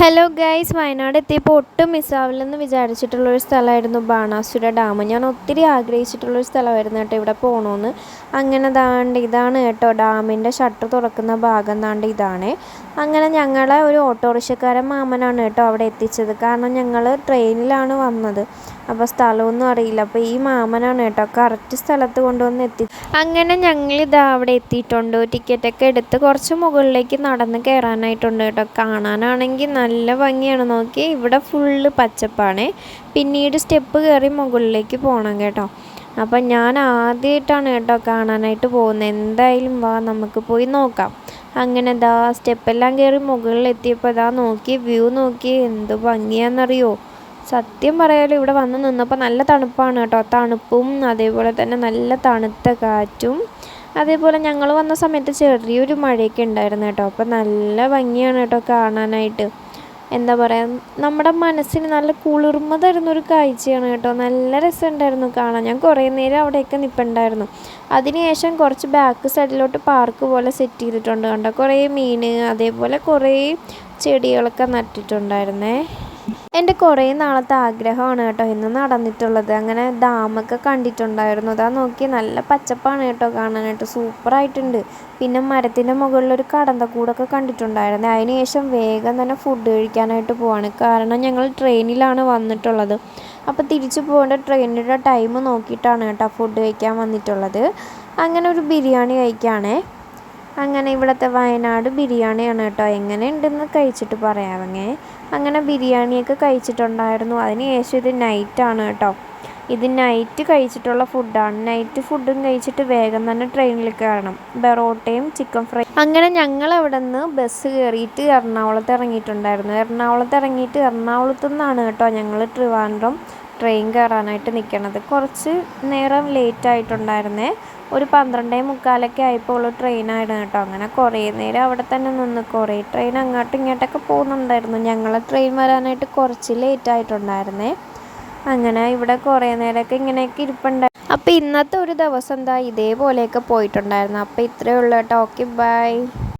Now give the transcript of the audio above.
Hello guys Wayanad എത്തിയപ്പോൾ ഒട്ടും മിസ്സാവില്ലെന്ന് വിചാരിച്ചിട്ടുള്ളൊരു സ്ഥലമായിരുന്നു ബാണാസുര ഡാം. ഞാൻ ഒത്തിരി ആഗ്രഹിച്ചിട്ടുള്ളൊരു സ്ഥലമായിരുന്നു കേട്ടോ ഇവിടെ പോകണമെന്ന് അങ്ങനെ ദാണ്ട് ഇതാണ് കേട്ടോ ഡാമിന്റെ ഷട്ടർ തുറക്കുന്ന ഭാഗം ദാണ്ട് ഇതാണ്. അങ്ങനെ ഞങ്ങളെ ഒരു ഓട്ടോറിക്ഷക്കാരൻ മാമനാണ് കേട്ടോ അവിടെ എത്തിച്ചത്. കാരണം ഞങ്ങൾ ട്രെയിനിലാണ് വന്നത്. അപ്പോൾ സ്ഥലമൊന്നും അറിയില്ല. അപ്പോൾ ഈ മാമനാണ് കേട്ടോ കറക്റ്റ് സ്ഥലത്ത് കൊണ്ടുവന്ന് എത്തി. അങ്ങനെ ഞങ്ങൾ ഇതാ അവിടെ എത്തിയിട്ടുണ്ട്. ടിക്കറ്റൊക്കെ എടുത്ത് കുറച്ച് മുകളിലേക്ക് നടന്ന് കയറാനായിട്ടുണ്ട് കേട്ടോ. കാണാനാണെങ്കിൽ നല്ല ഭംഗിയാണ് നോക്കി ഇവിടെ ഫുള്ള് പച്ചപ്പാണ്. പിന്നീട് സ്റ്റെപ്പ് കയറി മുകളിലേക്ക് പോകണം കേട്ടോ. അപ്പം ഞാൻ ആദ്യമായിട്ടാണ് കേട്ടോ കാണാനായിട്ട് പോകുന്നത്. എന്തായാലും വാ നമുക്ക് പോയി നോക്കാം. അങ്ങനെ ദാ സ്റ്റെപ്പെല്ലാം കയറി മുകളിൽ എത്തിയപ്പോൾ ഇതാ നോക്കി വ്യൂ നോക്കി. എന്ത് ഭംഗിയാണെന്നറിയോ? സത്യം പറയാലോ ഇവിടെ വന്ന് നിന്നപ്പോൾ നല്ല തണുപ്പാണ് കേട്ടോ. തണുപ്പും അതേപോലെ തന്നെ നല്ല തണുത്ത കാറ്റും. അതേപോലെ ഞങ്ങൾ വന്ന സമയത്ത് ചെറിയൊരു മഴയൊക്കെ ഉണ്ടായിരുന്നു കേട്ടോ. അപ്പോൾ നല്ല ഭംഗിയാണ് കേട്ടോ കാണാനായിട്ട്. എന്താ പറയുക നമ്മുടെ മനസ്സിന് നല്ല കുളിർമ തരുന്നൊരു കാഴ്ചയാണ് കേട്ടോ. നല്ല രസമുണ്ടായിരുന്നു കാണാൻ. ഞാൻ കുറേ നേരം അവിടെയൊക്കെ നിൽപ്പുണ്ടായിരുന്നു അതിനുശേഷം കുറച്ച് ബാക്ക് സൈഡിലോട്ട് പാർക്ക് പോലെ സെറ്റ് ചെയ്തിട്ടുണ്ട് കണ്ടോ? കുറേ മീൻ അതേപോലെ കുറേ ചെടികളൊക്കെ നട്ടിട്ടുണ്ടായിരുന്നേ. എന്റെ കുറേ നാളത്തെ ആഗ്രഹമാണ് കേട്ടോ ഇന്ന് നടന്നിട്ടുള്ളത്. അങ്ങനെ ഡാമൊക്കെ കണ്ടിട്ടുണ്ടായിരുന്നു. അതാ നോക്കി നല്ല പച്ചപ്പാണ് കേട്ടോ കാണാനായിട്ട് സൂപ്പറായിട്ടുണ്ട്. പിന്നെ മരത്തിന്റെ മുകളിലൊരു കടന്തക്കൂടൊക്കെ കണ്ടിട്ടുണ്ടായിരുന്നു. അതിനുശേഷം വേഗം തന്നെ ഫുഡ് കഴിക്കാനായിട്ട് പോവാണ്. കാരണം ഞങ്ങൾ ട്രെയിനിലാണ് വന്നിട്ടുള്ളത്. അപ്പോൾ തിരിച്ചു പോകേണ്ട ട്രെയിനിന്റെ ടൈം നോക്കിയിട്ടാണ് കേട്ടോ ഫുഡ് കഴിക്കാൻ വന്നിട്ടുള്ളത്. അങ്ങനെ ഒരു ബിരിയാണി കഴിക്കുകയാണേ അങ്ങനെ ഇവിടുത്തെ വയനാട് ബിരിയാണിയാണ് കേട്ടോ. എങ്ങനെ ഉണ്ടെന്ന് കഴിച്ചിട്ട് പറയാമേ അങ്ങനെ ബിരിയാണിയൊക്കെ കഴിച്ചിട്ടുണ്ടായിരുന്നു. അതിന് ശേഷം ഇത് നൈറ്റാണ് കേട്ടോ. ഇത് നൈറ്റ് കഴിച്ചിട്ടുള്ള ഫുഡാണ് നൈറ്റ് ഫുഡും കഴിച്ചിട്ട് വേഗം തന്നെ ട്രെയിനിൽ കയറണം. ബെറോട്ടയും ചിക്കൻ ഫ്രൈ അങ്ങനെ ഞങ്ങൾ അവിടെ നിന്ന് ബസ് കയറിയിട്ട് എറണാകുളത്ത് ഇറങ്ങിയിട്ടുണ്ടായിരുന്നു. എറണാകുളത്ത് ഇറങ്ങിയിട്ട് എറണാകുളത്തു നിന്നാണ് കേട്ടോ ഞങ്ങൾ ട്രിവാൻഡ്രം ട്രെയിൻ കയറാനായിട്ട് നിൽക്കണത് കുറച്ച് നേരം ലേറ്റ് ആയിട്ടുണ്ടായിരുന്നേ. ഒരു പന്ത്രണ്ടേ മുക്കാലൊക്കെ ആയപ്പോൾ ഉള്ള ട്രെയിനായിരുന്നു കേട്ടോ. അങ്ങനെ കുറേ നേരം അവിടെ തന്നെ നിന്ന് കുറേ ട്രെയിൻ അങ്ങോട്ടും ഇങ്ങോട്ടൊക്കെ പോകുന്നുണ്ടായിരുന്നു. ഞങ്ങളെ ട്രെയിൻ വരാനായിട്ട് കുറച്ച് ലേറ്റ് ആയിട്ടുണ്ടായിരുന്നേ. അങ്ങനെ ഇവിടെ കുറേ നേരമൊക്കെ ഇങ്ങനെയൊക്കെ ഇരിപ്പുണ്ടായി. അപ്പോൾ ഇന്നത്തെ ഒരു ദിവസം എന്താ ഇതേപോലെയൊക്കെ പോയിട്ടുണ്ടായിരുന്നു. അപ്പോൾ ഇത്രയേ ഉള്ളൂ കേട്ടോ. Okay bye